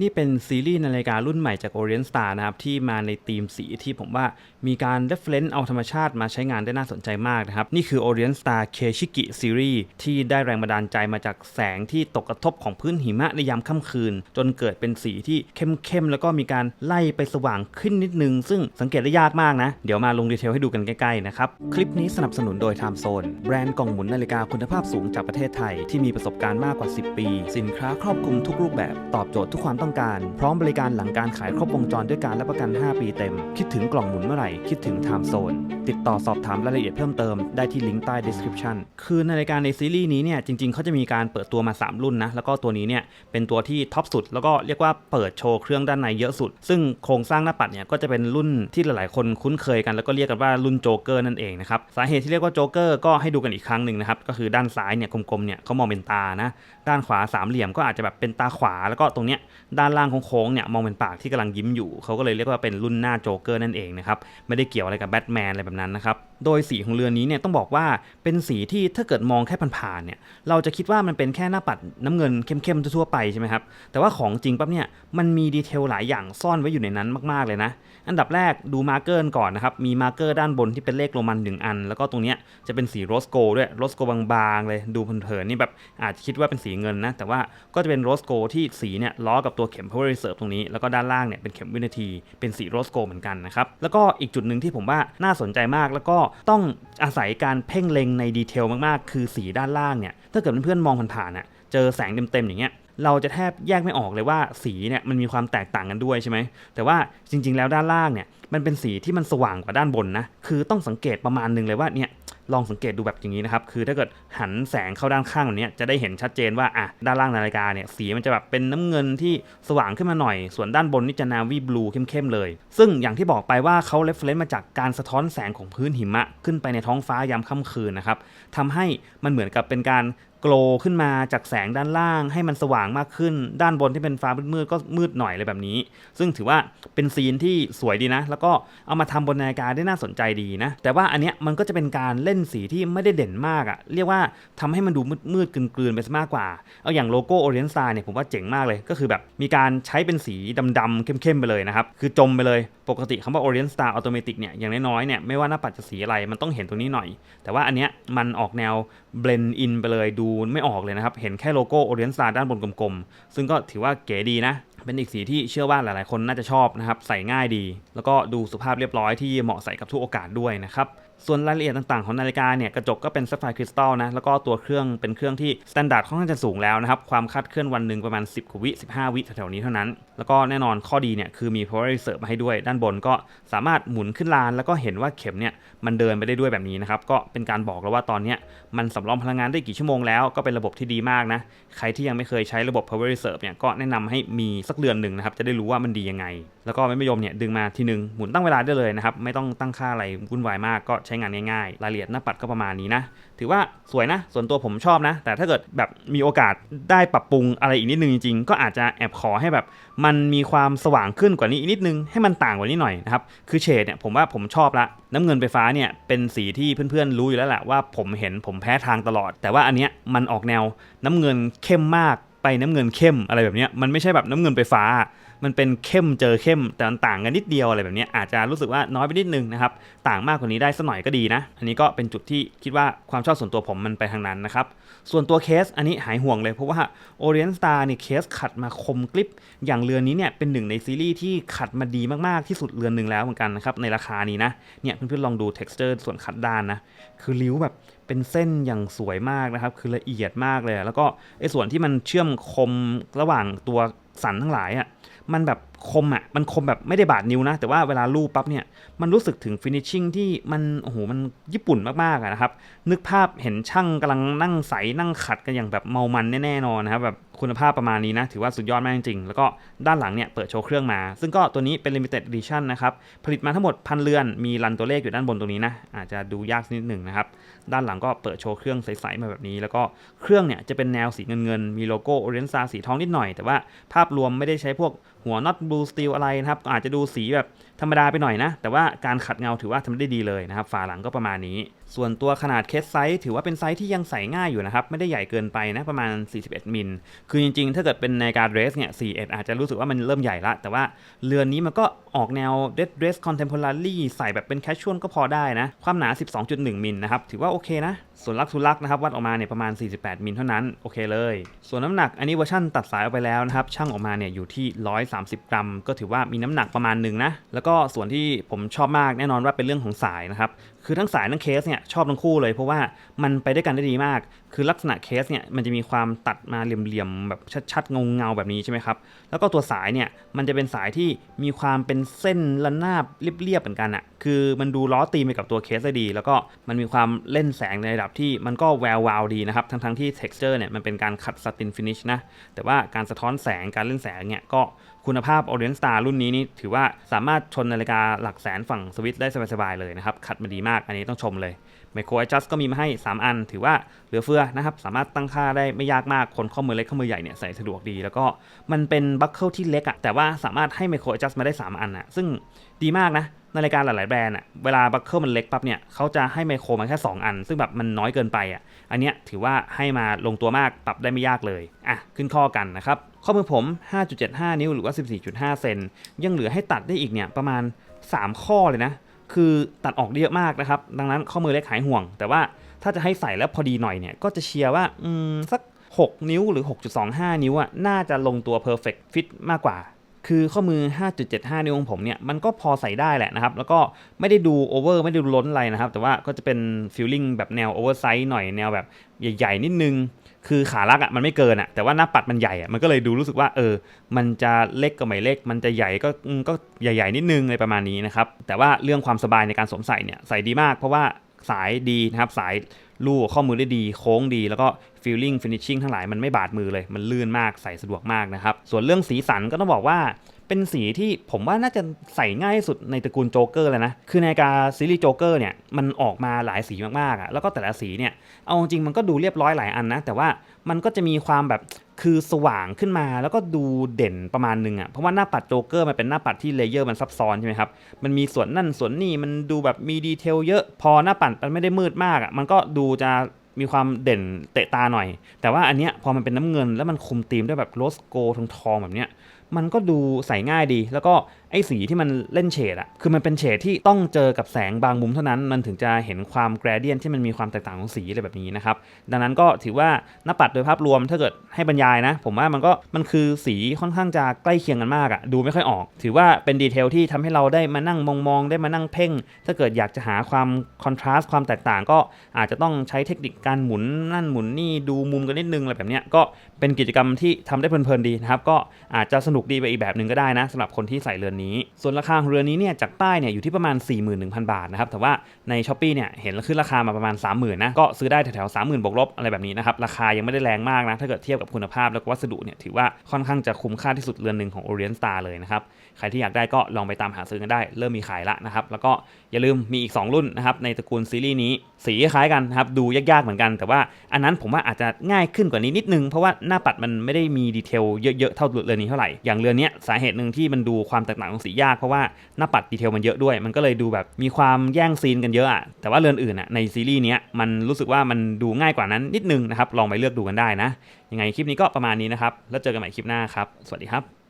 นี่เป็นซีรีส์นาฬิการุ่นใหม่จาก Orient Star นะครับ ที่มาในธีมสีที่ผมว่ามีการ reference เอาธรรมชาติมาใช้งานได้น่าสนใจมากนะครับ นี่คือ Orient Star Keshiki Series ที่ได้แรงบันดาลใจมาจากแสงที่ตกกระทบของพื้นหิมะในยามค่ำคืน จนเกิดเป็นสีที่เข้มๆ แล้วก็มีการไล่ไปสว่างขึ้นนิดนึง ซึ่งสังเกตได้ยากมากนะ เดี๋ยวมาลงดีเทลให้ดูกันใกล้ๆนะครับคลิปนี้สนับสนุนโดย Time Zone แบรนด์กล่องหมุนนาฬิกาคุณภาพสูงจากประเทศไทย ที่มีประสบการณ์มากกว่า 10 ปี สินค้าครอบคลุมทุกรูปแบบตอบโจทย์ทุกความต้องการ พร้อมบริการหลังการขายครบวงจรด้วยการรับประกัน 5 ปีเต็ม คิดถึงกล่องหมุนเมื่อไหร่ คิดถึง Time Zone ติดต่อสอบถามรายละเอียดเพิ่มเติมได้ที่ลิงก์ใต้ description คือนาฬิกาในซีรีส์นี้เนี่ยจริงๆเขาจะมีการเปิดตัวมา 3 รุ่นนะ แล้วก็ตัวนี้เนี่ยเป็นตัวที่ท็อปสุด แล้วก็เรียกว่าเปิดโชว์เครื่องด้านในเยอะสุด ซึ่งโครงสร้างหน้าปัดเนี่ยก็จะเป็นรุ่นที่หลายๆ คนคุ้นเคยกัน แล้วก็เรียกกันว่ารุ่นโจ๊กเกอร์นั่นเองนะครับสาเหตุที่เรียกว่าโจ๊กเกอร์ก็ให้ดูกันอีกครั้งหนึ่งนะครับก็คือด้านซ้ายเนี่ยกลมๆเนี่ยเขามองเป็นตานะด้านขวาสามเหลี่ยมก็อาจจะแบบเป็นตาขวาแล้วก็ตรงเนี้ยด้านล่างโค้งเนี่ยมองเป็นปากที่กำลังยิ้มอยู่เขาก็เลยเรียกว่าเป็นรุ่นหน้าโจ๊กเกอร์นั่นเองนะครับไม่ได้เกี่ยวอะไรกับแบทแมนอะไรแบบนั้นนะครับโดยสีของเรือนี้เนี่ยต้องบอกว่าเป็นสีที่ถ้าเกิดมองแค่ผ่านๆเนี่ยเราจะคิดว่ามันเป็นแค่หน้าปัดน้ำเงินเข้มๆทั่วไปใช่ไหมครับแต่ว่าของจริงปั๊บเนี่ยมันมีดีเทลหลายอย่างซ่อนไว้อยู่ในนั้นมากๆเลยนะ อันดับแรกดูมาร์เกอร์ก่อนนะครับมีมาร์เกอร์ด้านบนที่เป็นเลขโรมันหนึ่งอัน แล้วก็ตรงเนี้ยจะเป็นสีโรสโกด้วยโรสโกบางๆเลยดูเพลินๆนี่แบบอาจจะคิดว่าเป็นสีเงินนะแต่ว่าก็จะเป็นโรสโกที่สีเนี่ยล้อกับตัวเข็ม power reserve ตรงนี้แล้วก็ด้านล่างเนี่ยเป็นเข็มวินาทีเป็นสีโรสโกเหมือนกันนะครับแล้วก็อีกจุดหนึ่งที่ผมว่าน่าสนใจมากแล้วก็ต้องอาศัยการเพ่งเล็งในดีเทลมากๆ คือสีด้านล่างเนี่ย ถ้าเกิดเพื่อนๆมองผ่านๆอะเจอแสงเต็มๆอย่างเงี้ยเราจะแทบแยกไม่ออกเลยว่าสีเนี่ยมันมีความแตกต่างกันด้วยใช่ไหม แต่ว่าจริงๆแล้วด้านล่างเนี่ยมันเป็นสีที่มันสว่างกว่าด้านบนนะ คือต้องสังเกตประมาณหนึงเลยว่าเนี่ย ลองสังเกตดูแบบอย่างนี้นะครับ คือถ้าเกิดหันแสงเข้าด้านข้างแบบนี้จะได้เห็นชัดเจนว่าอะด้านล่างนาฬิกาเนี่ยสีมันจะแบบเป็นน้ำเงินที่สว่างขึ้นมาหน่อย ส่วนด้านบนนี่จะนาวีบลูเข้มๆเลย ซึ่งอย่างที่บอกไปว่าเขาเรฟเฟรนซ์มาจากการสะท้อนแสงของพื้นหิมะ ขึ้นไปในท้องฟ้ายามค่ำคืนนะครับทำให้มันเหมือนกับเป็นการโกลขึ้นมาจากแสงด้านล่างให้มันสว่างมากขึ้น ด้านบนที่เป็นฟ้ามืดๆก็มืดหน่อยเลยแบบนี้ ซึ่งถือว่าเป็นซีนที่สวยดีนะ แล้วก็เอามาทำบนนาฬิกาได้น่าสนใจดีนะ แต่ว่าอันเนี้ยมันก็จะเป็นการเล่นสีที่ไม่ได้เด่นมากอะเรียกว่าทำให้มันดูมืดๆกลืนๆไปซะมากกว่า เอาอย่างโลโก้ Orient Star เนี่ยผมว่าเจ๋งมากเลย ก็คือแบบมีการใช้เป็นสีดำๆเข้มๆไปเลยนะครับ คือจมไปเลย ปกติคำว่า Orient Star Automatic เนี่ยอย่างน้อยๆเนี่ยไม่ว่าหน้าปัดจะสีอะไรมันต้องเห็นตรงนี้หน่อย แต่ว่าอันเนี้ยมันออกแนว เบลนอินไปเลยดูไม่ออกเลยนะครับ เห็นแค่โลโก้โอเรียนซาด้านบนกลมๆ ซึ่งก็ถือว่าเก๋ดีนะ เป็นอีกสีที่เชื่อว่าหลายๆ คนน่าจะชอบนะครับ ใส่ง่ายดี แล้วก็ดูสุภาพเรียบร้อยที่เหมาะใส่กับทุกโอกาสด้วยนะครับส่วนรายละเอียดต่างๆของนาฬิกาเนี่ยกระจกก็เป็นซัฟไฟคริสตัลนะแล้วก็ตัวเครื่องเป็นเครื่องที่สแตนดาร์ดค่อนข้างจะสูงแล้วนะครับ ความคาดเคลื่อนวันหนึ่งประมาณ 10กวิ 15 วิแถวๆนี้เท่านั้น แล้วก็แน่นอนข้อดีเนี่ยคือมี power reserve มาให้ด้วย ด้านบนก็สามารถหมุนขึ้นลาน แล้วก็เห็นว่าเข็มเนี่ยมันเดินไปได้ด้วยแบบนี้นะครับ ก็เป็นการบอกแล้วว่าตอนนี้มันสำรองพลังงานได้กี่ชั่วโมงแล้วก็เป็นระบบที่ดีมากนะใครที่ยังไม่เคยใช้ระบบ power reserve เนี่ยก็แนะนำให้มีสักเดือนหนึ่งนะครับจะได้รู้ว่ามันดียังไง แล้วก็ไม่นิยมเนี่ยดึงมาทีนึงหมุนตั้งเวลาได้เลยนะครับไม่ต้องตั้งค่าอะไรวุ่นวายมากก็ใช้งานง่ายๆ รายละเอียดหน้าปัดก็ประมาณนี้นะ ถือว่าสวยนะ ส่วนตัวผมชอบนะ แต่ถ้าเกิดแบบมีโอกาสได้ปรับปรุงอะไรอีกนิดนึงจริงๆ ก็อาจจะแอบขอให้แบบ มันมีความสว่างขึ้นกว่านี้อีกนิดนึง ให้มันต่างกว่านี้หน่อยนะครับ คือเฉดเนี่ยผมว่าผมชอบละ น้ำเงินไฟฟ้าเนี่ยเป็นสีที่เพื่อนๆรู้อยู่แล้วแหละว่าผมเห็นผมแพ้ทางตลอด แต่ว่าอันเนี้ยมันออกแนวน้ำเงินเข้มมากไปน้ำเงินเข้มอะไรแบบเนี้ยมันไม่ใช่แบบน้ำเงินไฟฟ้า มันเป็นเข้มเจอเข้มแต่มันต่างกันนิดเดียวอะไรแบบนี้อาจจะรู้สึกว่าน้อยไปนิดนึงนะครับต่างมากกว่านี้ได้สักหน่อยก็ดีนะ อันนี้ก็เป็นจุดที่คิดว่าความชอบส่วนตัวผมมันไปทางนั้นนะครับส่วนตัวเคสอันนี้หายห่วงเลยเพราะว่า Orient Star เนี่ยเคสขัดมาคมกริบอย่างเรือนนี้เนี่ยเป็นหนึ่งในซีรีส์ที่ขัดมาดีมากๆที่สุดเรือนหนึ่งแล้วเหมือนกันนะครับในราคานี้นะเนี่ยเพื่อนๆลองดู texture ส่วนขัดด้านนะคือริ้วแบบเป็นเส้นอย่างสวยมากนะครับ คือละเอียดมากเลย แล้วก็ไอ้ส่วนที่มันเชื่อมคมระหว่างตัวสันทั้งหลายอะ มันแบบคมอะมันคมแบบไม่ได้บาดนิ้วนะ แต่ว่าเวลาลูบปั๊บเนี่ยมันรู้สึกถึงฟินิชชิ่งที่มันโอ้โหมันญี่ปุ่นมากๆะนะครับ นึกภาพเห็นช่างกำลังนั่งใสนั่งขัดกันอย่างแบบเมามันแน่ๆนอนนะครับแบบคุณภาพประมาณนี้นะ ถือว่าสุดยอดมากจริงๆ แล้วก็ด้านหลังเนี่ยเปิดโชว์เครื่องมา ซึ่งก็ตัวนี้เป็น limited edition นะครับ ผลิตมาทั้งหมดพันเรือนมีรันตัวเลขอยู่ด้านบนตรงนี้นะอาจจะดูยากนิดหนึ่งนะครับด้านหลังก็เปิดโชว์เครื่องใสๆมาแบบนี้ แล้วก็เครื่องเนี่ยจะเป็นแนวสีเงินๆมีโลโก้ Orient Star สีทองนิดหน่อย แต่ว่าภาพรวมไม่ได้ใช้พวกหัวน็อตบลูสตีลอะไรนะครับอาจจะดูสีแบบธรรมดาไปหน่อยนะ แต่ว่าการขัดเงาถือว่าทำได้ดีเลยนะครับ ฝาหลังก็ประมาณนี้ส่วนตัวขนาดเคสไซส์ถือว่าเป็นไซส์ที่ยังใส่ง่ายอยู่นะครับ ไม่ได้ใหญ่เกินไปนะประมาณ 41 มิล คือจริงๆ ถ้าเกิดเป็นในการเดรสเนี่ย 41 อาจจะรู้สึกว่ามันเริ่มใหญ่ละ แต่ว่าเรือนนี้มันก็ออกแนวเดรสเดรสคอนเทมพอรารี่ใส่แบบเป็นแคชชวลก็พอได้นะ ความหนา 12.1 มิลนะครับ ถือว่าโอเคนะ ส่วนลักทุลักนะครับวัดออกมาเนี่ยประมาณ 48 มิลเท่านั้นโอเคเลย ส่วนน้ำหนักอันนี้เวอร์ชันตัดสายออกไปแล้วนะครับช่างออกมาเนี่ยอยู่ที่ 130 กรัม ก็ถือว่ามีน้ำหนักประมาณหนึ่งนะแล้วก็ส่วนที่ผมชอบมากแน่นอนว่าเป็นเรื่องของสายนะครับคือทั้งสายทั้งเคสเนี่ยชอบทั้งคู่เลย เพราะว่ามันไปด้วยกันได้ดีมาก คือลักษณะเคสเนี่ยมันจะมีความตัดมาเหลี่ยมๆแบบชัดๆเงาๆแบบนี้ใช่ไหมครับ แล้วก็ตัวสายเนี่ยมันจะเป็นสายที่มีความเป็นเส้นระนาบเรียบๆเหมือนกันอะคือมันดูล้อตีไปกับตัวเคสได้ดี แล้วก็มันมีความเล่นแสงในระดับที่มันก็แวววาวดีนะครับทั้งๆที่ texture เนี่ยมันเป็นการขัดสตินฟินิชนะแต่ว่าการสะท้อนแสงการเล่นแสงเนี่ยก็ คุณภาพ Orient Star รุ่นนี้นี่ถือว่าสามารถชนนาฬิกาหลักแสนฝั่งสวิตได้สบายๆเลยนะครับขัดมาดีมากอันนี้ต้องชมเลย Micro Adjust ก็มีมาให้ 3 อัน ถือว่าเหลือเฟือนะครับ สามารถตั้งค่าได้ไม่ยากมาก คนข้อมือเล็กข้อมือใหญ่เนี่ยใส่สะดวกดี แล้วก็มันเป็นบัคเกิลที่เล็กอะแต่ว่าสามารถให้ Micro Adjust มาได้ 3 อันอะซึ่งดีมากนะในราฬิการหลายๆแบรนด์อะเวลาบัคเกิลมันเล็กปั๊บเนี่ยเขาจะให้ไมโครมาแค่ 2 อัน ซึ่งแบบมันน้อยเกินไปอะอันเนี้ยถือว่าให้มาลงตัวมากปรับได้ไม่ยากเลยอะขึ้นข้อกันนะครับข้อมือผม 5.75 นิ้วหรือว่า 14.5 เซนยังเหลือให้ตัดได้อีกเนี่ยประมาณ 3 ข้อเลยนะ คือตัดออกได้เยอะมากนะครับ ดังนั้นข้อมือเล็กหายห่วง แต่ว่าถ้าจะให้ใส่แล้วพอดีหน่อยเนี่ย ก็จะเชียร์ว่าสัก 6 นิ้วหรือ 6.25 นิ้วอะน่าจะลงตัวเพอร์เฟกต์ฟิตมากกว่า คือข้อมือ 5.75 นิ้วของผมเนี่ยมันก็พอใส่ได้แหละนะครับ แล้วก็ไม่ได้ดูโอเวอร์ไม่ได้ดูล้นอะไรนะครับ แต่ว่าก็จะเป็นฟีลลิ่งแบบแนวโอเวอร์ไซส์หน่อยแนวแบบใหญ่ๆ นิดนึง คือขาลักอะมันไม่เกินอะแต่ว่าหน้าปัดมันใหญ่อะมันก็เลยดูรู้สึกว่าเออ มันจะเล็กก็ไม่เล็ก มันจะใหญ่ก็ก็ใหญ่ๆนิดนึงอะไรประมาณนี้นะครับแต่ว่าเรื่องความสบายในการสวมใส่เนี่ยใส่ดีมากเพราะว่าสายดีนะครับสายลู่ข้อมือได้ดี โค้งดี แล้วก็ ฟีลลิ่งฟินิชชิ่งทั้งหลายมันไม่บาดมือเลย มันลื่นมากใส่สะดวกมากนะครับ ส่วนเรื่องสีสันก็ต้องบอกว่าเป็นสีที่ผมว่าน่าจะใส่ง่ายที่สุดในตระกูลโจ๊กเกอร์เลยนะ คือในการซีรีส์โจ๊กเกอร์เนี่ยมันออกมาหลายสีมากๆอะ่ะ แล้วก็แต่ละสีเนี่ย เอาจริงมันก็ดูเรียบร้อยหลายอันนะ แต่ว่ามันก็จะมีความแบบคือสว่างขึ้นมาแล้วก็ดูเด่นประมาณนึงอะ่ะ เพราะว่าหน้าปัดโจ๊กเกอร์มันเป็นหน้าปัดที่เลเยอร์มันซับซ้อนใช่ไหมครับ มันมีส่วนนั่นส่วนนี่มันดูแบบมีดีเทลเยอะ พอหน้าปัดมันไม่ได้มืดมากอะ่ะ มันก็ดูจะ มีความเด่นเตะตาหน่อย แต่ว่าอันเนี้ยพอมันเป็นน้ำเงินแล้วมันคุมธีมด้วยแบบโรสโกทองทองๆแบบเนี้ยมันก็ดูใส่ง่ายดีแล้วก็ อ้สีที่มันเล่นเฉดอะคือมันเป็นเฉดที่ต้องเจอกับแสงบางมุมเท่านั้น มันถึงจะเห็นความแกรเดียนที่มันมีความแตกต่างของสีอะไรแบบนี้นะครับดังนั้นก็ถือว่าหน้าปัดโดยภาพรวมถ้าเกิดให้บรรยายนะ ผมว่ามันก็มันคือสีค่อนข้างจะใกล้เคียงกันมากอะดูไม่ค่อยออก ถือว่าเป็นดีเทลที่ทำให้เราได้มานั่งมองๆได้มานั่งเพ่ง ถ้าเกิดอยากจะหาความคอนทราสต์ความแตกต่างก็อาจจะต้องใช้เทคนิคการหมุนนั่นหมุนนี่ดูมุมกันนิดนึงอะไรแบบนี้ก็เป็นกิจกรรมที่ทำได้เพลินๆดีนะครับก็อาจจะสนุกดีไปอีกแบบหนึ่งก็ได้นะสำหรับคนที่ใส่เรือนนี้ส่วนราคาของเรือนี้เนี่ยจากป้ายเนี่ยอยู่ที่ประมาณ 41,000 บาทนะครับ แต่ว่าในช้อปปีเนี่ยเห็นขึ้นราคามาประมาณ 30,000นะ ก็ซื้อได้แถวๆ30,000บวกลบอะไรแบบนี้นะครับ ราคายังไม่ได้แรงมากนะ ถ้าเกิดเทียบกับคุณภาพแล้วก็วัสดุเนี่ยถือว่าค่อนข้างจะคุ้มค่าที่สุดเรือนหนึ่งของ Orient Star เลยนะครับ ใครที่อยากได้ก็ลองไปตามหาซื้อกันได้ เริ่มมีขายละนะครับ แล้วก็อย่าลืมมีอีก 2 รุ่นนะครับในตระกูลซีรีส์นี้ สีคล้ายกันนะครับ ดูยากๆเหมือนกัน แต่ว่าอันนั้นผมว่าอาจจะง่ายขึ้นกว่านี้นิดนึง เพราะว่าหน้าปัดมันไม่ได้มีดีเทลเยอะๆเท่าเรือนี้เท่าไหร่ อย่างเรือนี้สาเหตุหนึ่งที่มันดูความแตกต่างของสียากเพราะว่าหน้าปัดดีเทลมันเยอะด้วย มันก็เลยดูแบบมีความแย่งซีนกันเยอะอะแต่ว่าเรือนอื่นอะในซีรีส์นี้มันรู้สึกว่ามันดูง่ายกว่านั้นนิดนึงนะครับลองไปเลือกดูกันได้นะยังไงคลิปนี้ก็ประมาณนี้นะครับแล้วเจอกันใหม่คลิปหน้าครับสวัสดีครับ